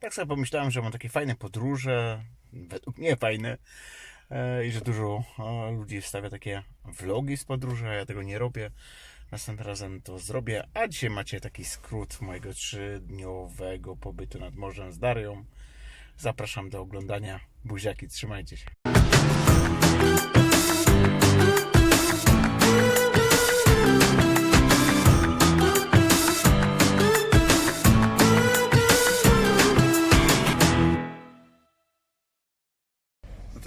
tak sobie pomyślałem, że mam takie fajne podróże, według mnie fajne, e, i że dużo e, ludzi wstawia takie vlogi z podróży, a ja tego nie robię. Następnym razem to zrobię, a dzisiaj macie taki skrót mojego trzydniowego pobytu nad morzem z Darią. Zapraszam do oglądania. Buziaki, trzymajcie się.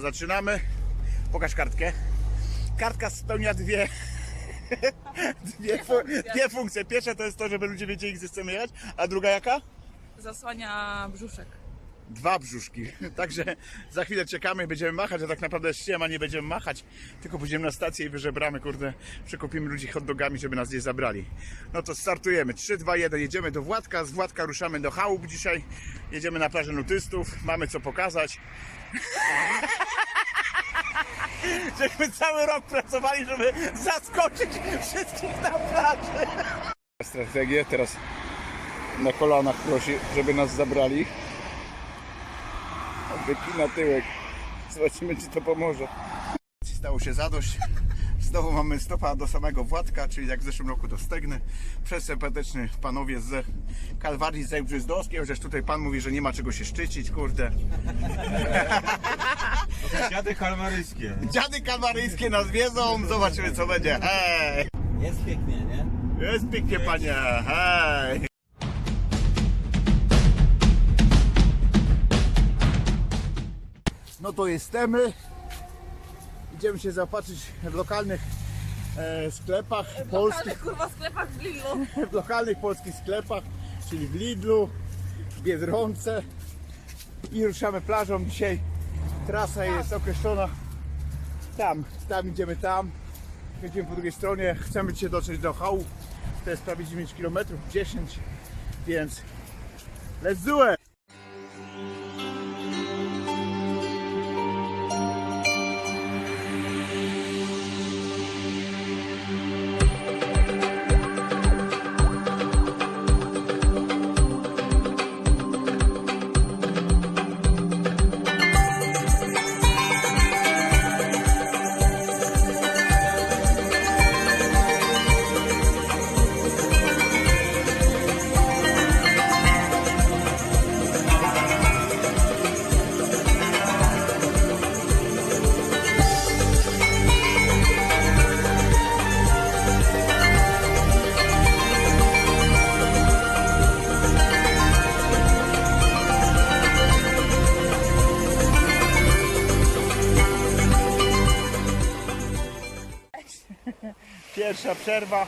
Zaczynamy. Pokaż kartkę. Kartka spełnia dwie, dwie, fu- dwie funkcje. Pierwsza to jest to, żeby ludzie wiedzieli, gdzie chcemy jechać, a druga jaka? Zasłania brzuszek. Dwa brzuszki. Także za chwilę czekamy, będziemy machać, a tak naprawdę ściema nie będziemy machać, tylko pójdziemy na stację i wyżebramy, kurde, przekupimy ludzi hot dogami, żeby nas gdzieś zabrali. No to startujemy. 3, 2, 1, jedziemy do Władka, z Władka ruszamy do chałup dzisiaj, jedziemy na plażę nudystów, mamy co pokazać. Żeśmy cały rok pracowali, żeby zaskoczyć wszystkich na plaży. Strategię teraz na kolanach prosi, żeby nas zabrali. Wypina tyłek. Zobaczymy, czy to pomoże. Stało się zadość. Znowu mamy stopa do samego Władka, czyli jak w zeszłym roku do Stegny. Przez sympatyczny panowie z Kalwarii z Zębrzyzdowskiej, chociaż tutaj pan mówi, że nie ma czego się szczycić, kurde. Dziady kalmaryjskie. Dziady kalwaryjskie nas wiedzą, zobaczymy co będzie. Hej! Jest pięknie, nie? Jest pięknie panie, hej! No to jesteśmy. Idziemy się zaopatrzyć w lokalnych e, sklepach polskich, Ale kurwa w sklepach w Lidlu. w lokalnych polskich sklepach, czyli w Lidlu, w Biedronce. I ruszamy plażą. Dzisiaj. Trasa jest określona tam, tam idziemy tam, jedziemy po drugiej stronie, chcemy dzisiaj dotrzeć do Chałup, to jest prawie 9 km, 10, więc let's do it! Przerwa.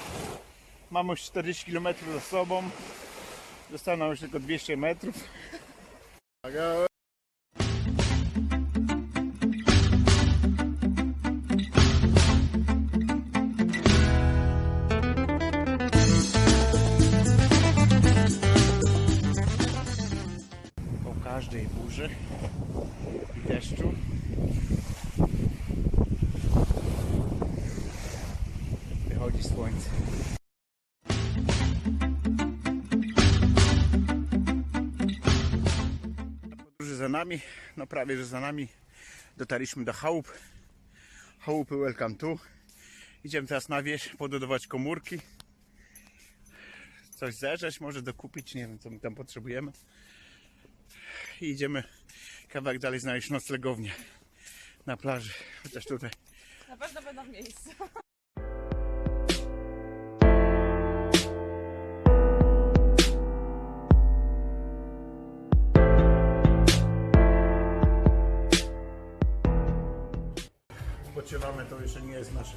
Mamy już 40 km za sobą. Zostało nam już tylko 200 metrów. Po każdej burzy i deszczu nami, no prawie że za nami. Dotarliśmy do chałup. Chałupy welcome to. Idziemy teraz na wieś, pododować komórki. Coś zerzeć, może dokupić, nie wiem co my tam potrzebujemy. I idziemy kawałek dalej znaleźć noclegownię na plaży. Chociaż tutaj Na pewno będą w Odpoczywamy, to jeszcze nie jest nasz,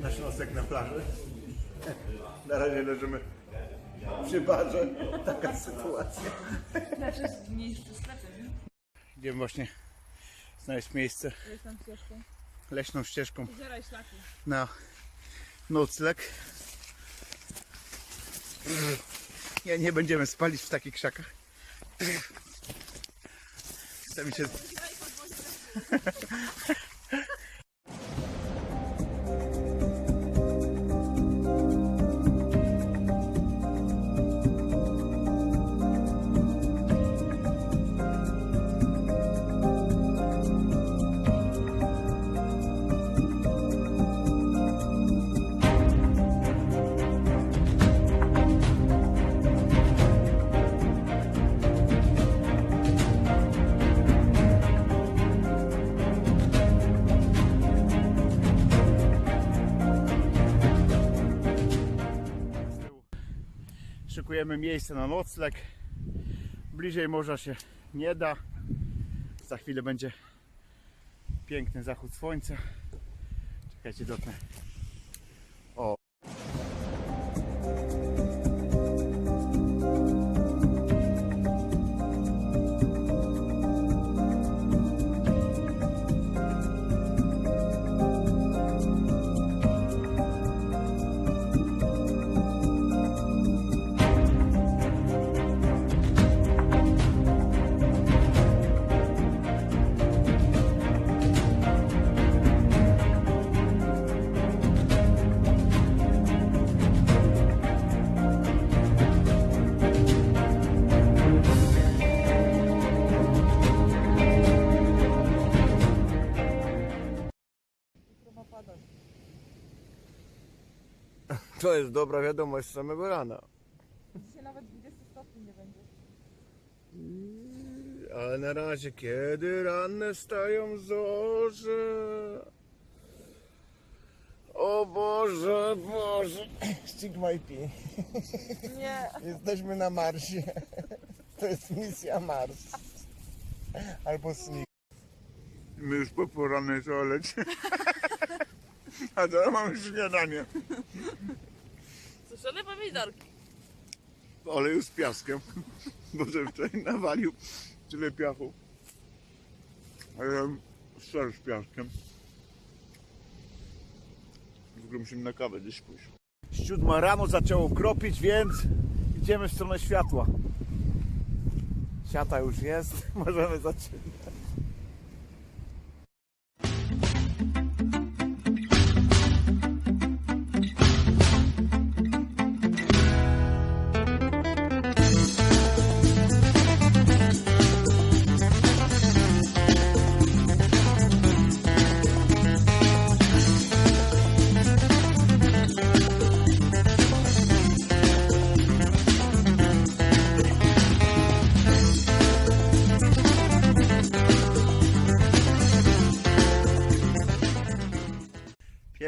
nasz nosek na plaży. Na razie leżymy przy barze. Taka sytuacja. Znaczy mniejszy sklepy, nie? Idziemy właśnie znaleźć miejsce Jest tam ścieżką. leśną ścieżką szlaki. na nocleg. Nie, nie będziemy spalić w takich krzakach. Chcemy się... szukujemy miejsca na nocleg. Bliżej morza się nie da. Za chwilę będzie piękny zachód słońca. Czekajcie, dotknę. To jest dobra wiadomość z samego rana. Dzisiaj nawet 20 stopni nie będzie. Ale na razie, kiedy ranne stają zorze. O Boże, Boże. Stigma IP. Nie. Jesteśmy na Marsie. To jest misja Mars. Albo Snig. My już po porannej toalecie. A teraz mamy śniadanie. Suszone pomidorki. Oleju z piaskiem. Bo że wczoraj nawalił tyle piachu. Ja ser z piaskiem. W ogóle musimy na kawę gdzieś pójść. Siódma rano zaczęło kropić, więc idziemy w stronę światła. Świata już jest, możemy zaczynać.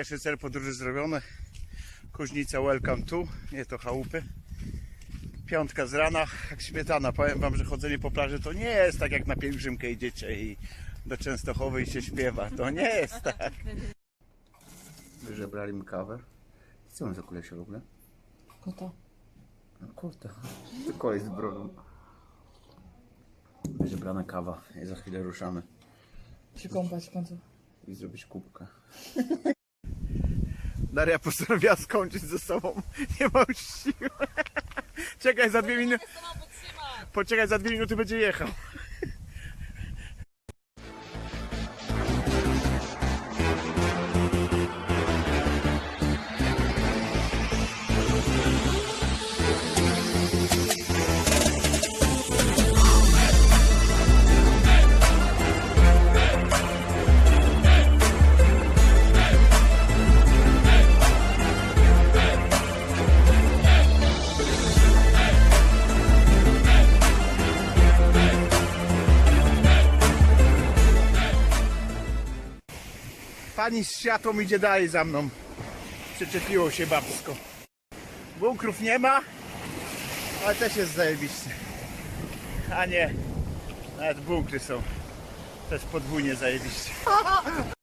Pierwszy cel podróży zrobiony. Kuźnica welcome to, nie to chałupy. Piątka z rana, jak śmietana. Powiem wam, że chodzenie po plaży to nie jest tak jak na pielgrzymkę idziecie i do Częstochowy i się śpiewa. To nie jest tak. Wyżebrali mi kawę. Co on za w ogóle? Kota. No kurde, to kolej z brodą. Wyżebrana kawa i za chwilę ruszamy Przykąpać w końcu. i zrobić kubkę. Daria postanowiła skończyć ze sobą. Nie ma już siły. Czekaj, za dwie minuty. Poczekaj, za dwie minuty będzie jechał. Pani z światłą idzie dalej za mną. Przyczepiło się babsko. Bunkrów nie ma, ale też jest zajebiście. A nie, nawet bunkry są. Też podwójnie zajebiście.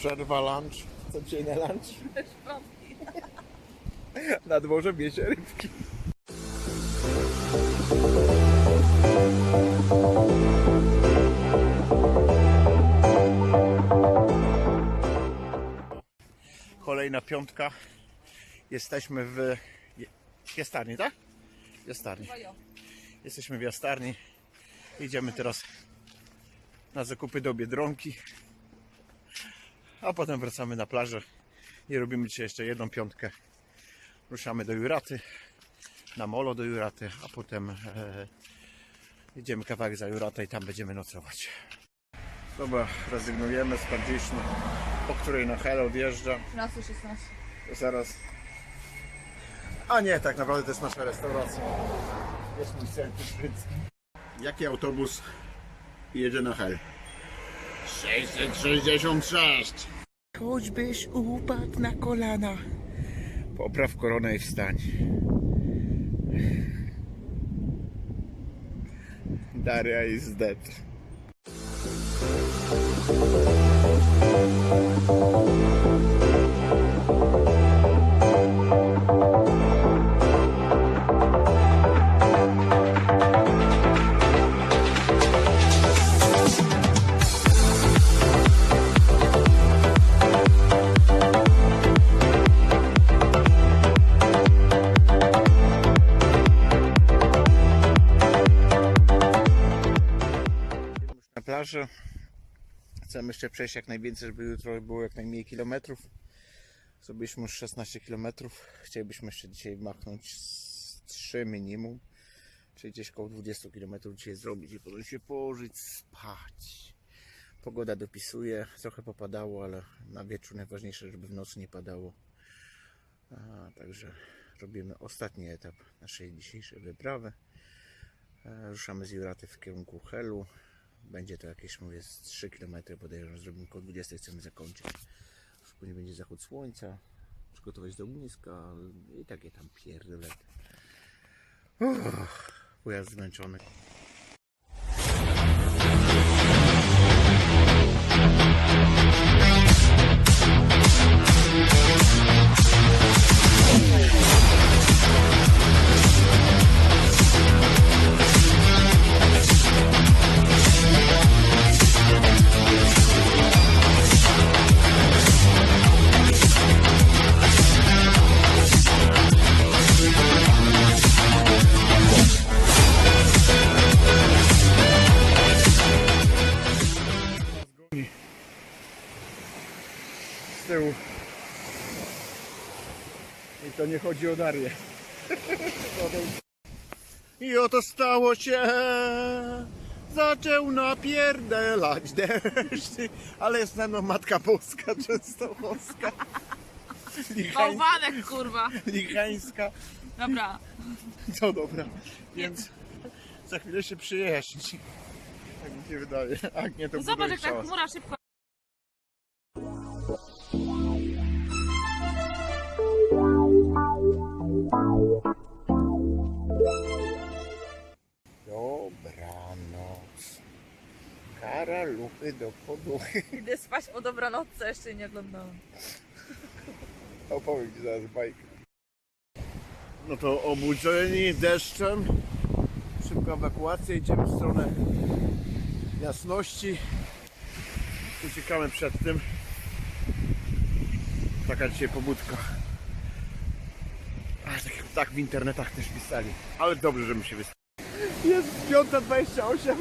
Przerwa lunch. Co dzisiaj na lunch? na dworze rybki. Kolejna piątka. Jesteśmy w jastarni, tak? Jastarni. Jesteśmy w jastarni. Idziemy teraz na zakupy do Biedronki. A potem wracamy na plażę i robimy dzisiaj jeszcze jedną piątkę. Ruszamy do Juraty, na molo do Juraty, a potem e, idziemy kawałek za Juratę i tam będziemy nocować. Dobra, rezygnujemy z Pardzisznu, po której na Hel odjeżdża. 13, 16. Zaraz. A nie, tak naprawdę to jest nasza restauracja. Jest mój szwedzki. Jaki autobus jedzie na Hel? 666. Choćbyś upadł na kolana. Popraw koronę i wstań. Daria is dead. Chcemy jeszcze przejść jak najwięcej, żeby jutro było jak najmniej kilometrów. Zrobiliśmy już 16 kilometrów. Chcielibyśmy jeszcze dzisiaj machnąć z 3 minimum. Czyli gdzieś około 20 kilometrów dzisiaj zrobić i potem się położyć, spać. Pogoda dopisuje, trochę popadało, ale na wieczór najważniejsze, żeby w nocy nie padało. A, także robimy ostatni etap naszej dzisiejszej wyprawy. E, Ruszamy z Juraty w kierunku Helu. Będzie to jakieś, mówię, z 3 km podejrzewam, zrobimy koło 20 chcemy zakończyć. Później będzie zachód słońca, przygotować do ogniska i takie tam pierdolety. Uff, Pojazd zmęczony. Chodzi o Darię. I oto stało się. Zaczął napierdelać deszcz. Ale jest ze mną Matka Boska Częstochowska. Lichań, Bałwanek, kurwa. lichańska. Dobra. No dobra. Więc za chwilę się przyjaśni. Tak mi się wydaje. A nie, to No Zobacz, buduje jak tak szałas. chmura szybko. Poduchy. Idę spać po dobranocce, jeszcze nie oglądałam. Opowiem Ci zaraz bajkę. No to obudzeni deszczem. Szybka ewakuacja. Idziemy w stronę jasności. Uciekamy przed tym. Taka dzisiaj pobudka. A, tak, tak w internetach też pisali. Ale dobrze, że my się wystawili. Jest 5.28,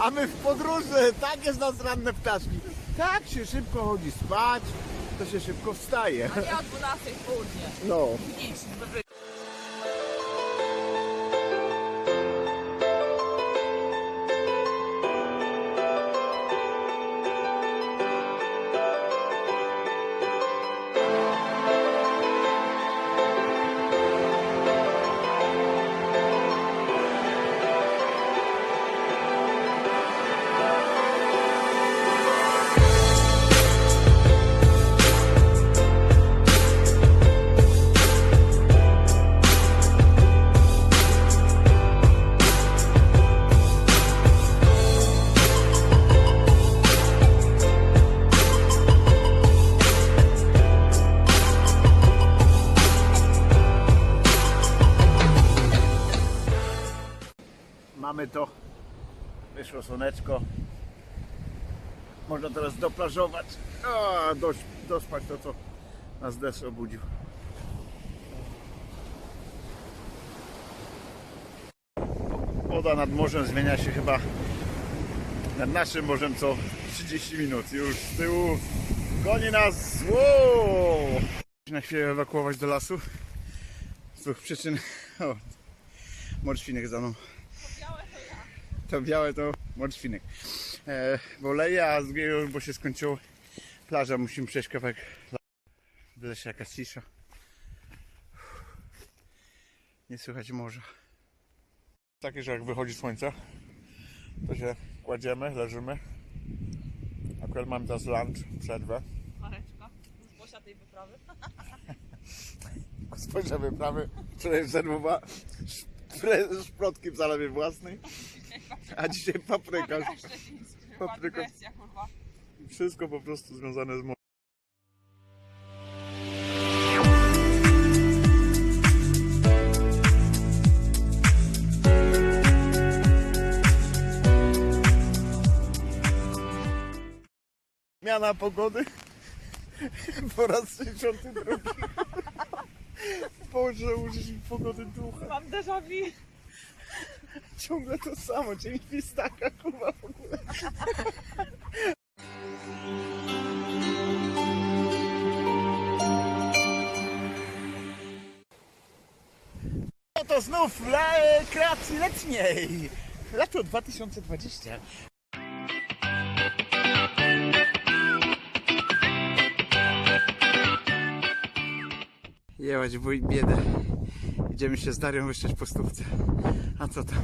a my w podróży. Tak jest nas ranne ptaszki. Tak się szybko chodzi spać, to się szybko wstaje. A nie o 12 w południe. No. Idź, słoneczko. Można teraz doplażować. A, dość, dospać to, co Nas deszcz obudził. Woda nad morzem zmienia się chyba nad naszym morzem co 30 minut. Już z tyłu goni nas. Wow! Na chwilę ewakuować do lasu. Z dwóch przyczyn. O, morświnek za mną. To białe to morświnek. E, bo leje, a z drugiego, bo się skończyło plaża, musimy przejść kawałek. W lesie jakaś cisza. Nie słychać morza. Takie, że jak wychodzi słońce, to się kładziemy, leżymy. Akurat mam teraz lunch, przerwę. Mareczka. Z Bosia tej wyprawy. Spojrzę wyprawy, wczoraj szpre- szprotki w zalewie własnej, a dzisiaj paprykarz. Papryka. Agresja, kurwa. Wszystko po prostu związane z morzem. Zmiana pogody po raz 62. Boże, użyć mi pogody ducha. Mam déjà vu. Ciągle to samo, dzień pistaka, kurwa w ogóle. No to znów dla e, kreacji letniej. Lato 2020. Jechać wuj biedę. Idziemy się z Darią wyszczeć po stówce. A co tam?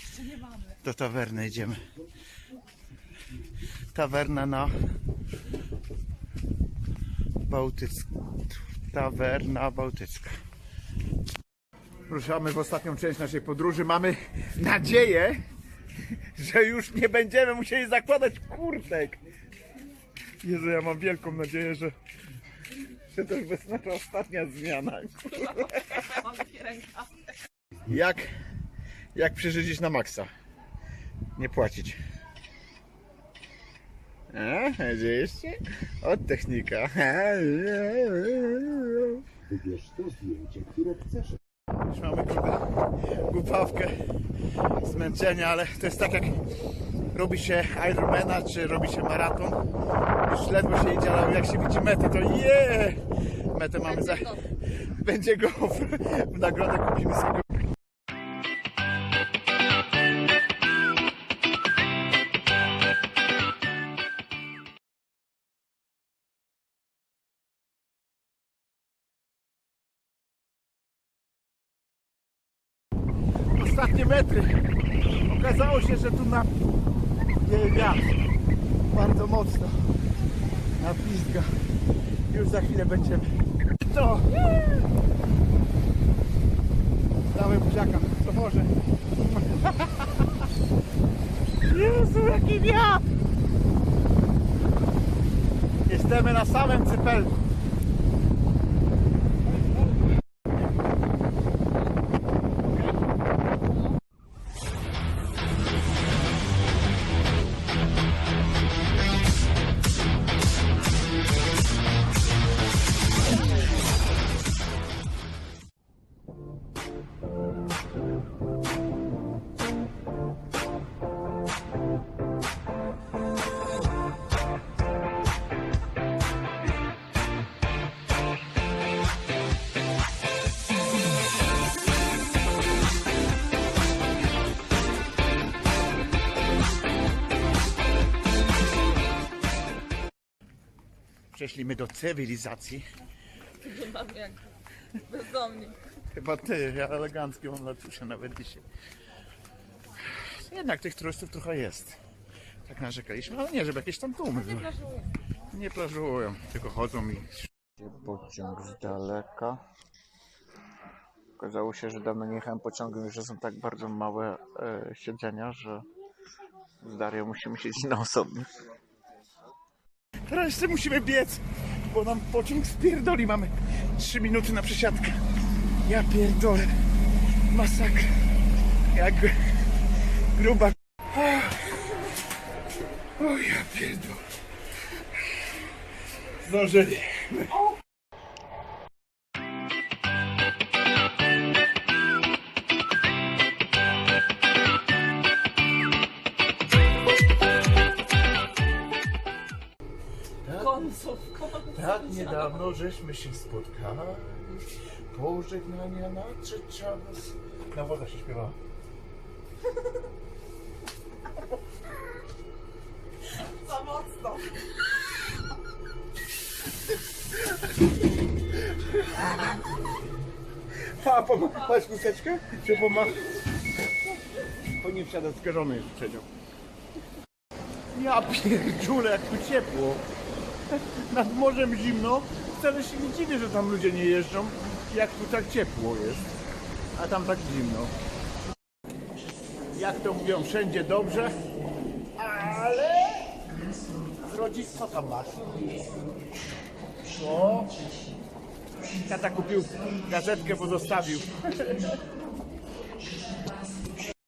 Jeszcze nie mamy. Do tawerny idziemy. Tawerna na Bałtycka. Tawerna Bałtycka. Ruszamy w ostatnią część naszej podróży. Mamy nadzieję, że już nie będziemy musieli zakładać kurtek. Jezu, ja mam wielką nadzieję, że, to jest nasza ostatnia zmiana. Mam ręka. Jak, jak przeżyć na maksa? Nie płacić. A, widzieliście? Od technika. Wybierz to zdjęcie, które chcesz. Już mamy głupawkę zmęczenia, ale to jest tak jak robi się Ironmana, czy robi się maraton. Już ledwo się idzie, ale jak się widzi metę, to je! Metę mamy za... Będzie go w, nagrodę kupimy sobie. Ostatnie metry. Okazało się, że tu na wiatr. Bardzo mocno. Na pizga. Już za chwilę będziemy. To! Dawaj buziaka, co może. Jezu, jaki wiatr! Jesteśmy na samym cypelku. Przeszliśmy do cywilizacji. Wyglądamy jak bezdomni. Chyba ty, ja elegancki mam latusze nawet dzisiaj. Jednak tych turystów trochę jest. Tak narzekaliśmy, ale nie, żeby jakieś tam tłumy były. Nie plażują, tylko chodzą i... Pociąg z daleka. Okazało się, że dawno nie jechałem pociągiem że są tak bardzo małe e, siedzenia, że z Darią musimy siedzieć na osobnych. Teraz jeszcze musimy biec, bo nam pociąg spierdoli. Mamy 3 minuty na przesiadkę. Ja pierdolę. Masakra. Jak gruba. O ja pierdolę. Zdążyli. Żeśmy się spotkali. Pożegnania nadszedł czas. Na woda się śpiewa. Za mocno. A, poma- patrz chusteczkę? Czy pomach? Powinien wsiadać skażony jest przedział. Ja pierdziule, jak tu ciepło. Nad morzem zimno. Wcale się nie dziwię, że tam ludzie nie jeżdżą, jak tu tak ciepło jest. A tam tak zimno. Jak to mówią, wszędzie dobrze, ale... Rodzic, co tam masz? Co? Tata kupił gazetkę, bo zostawił.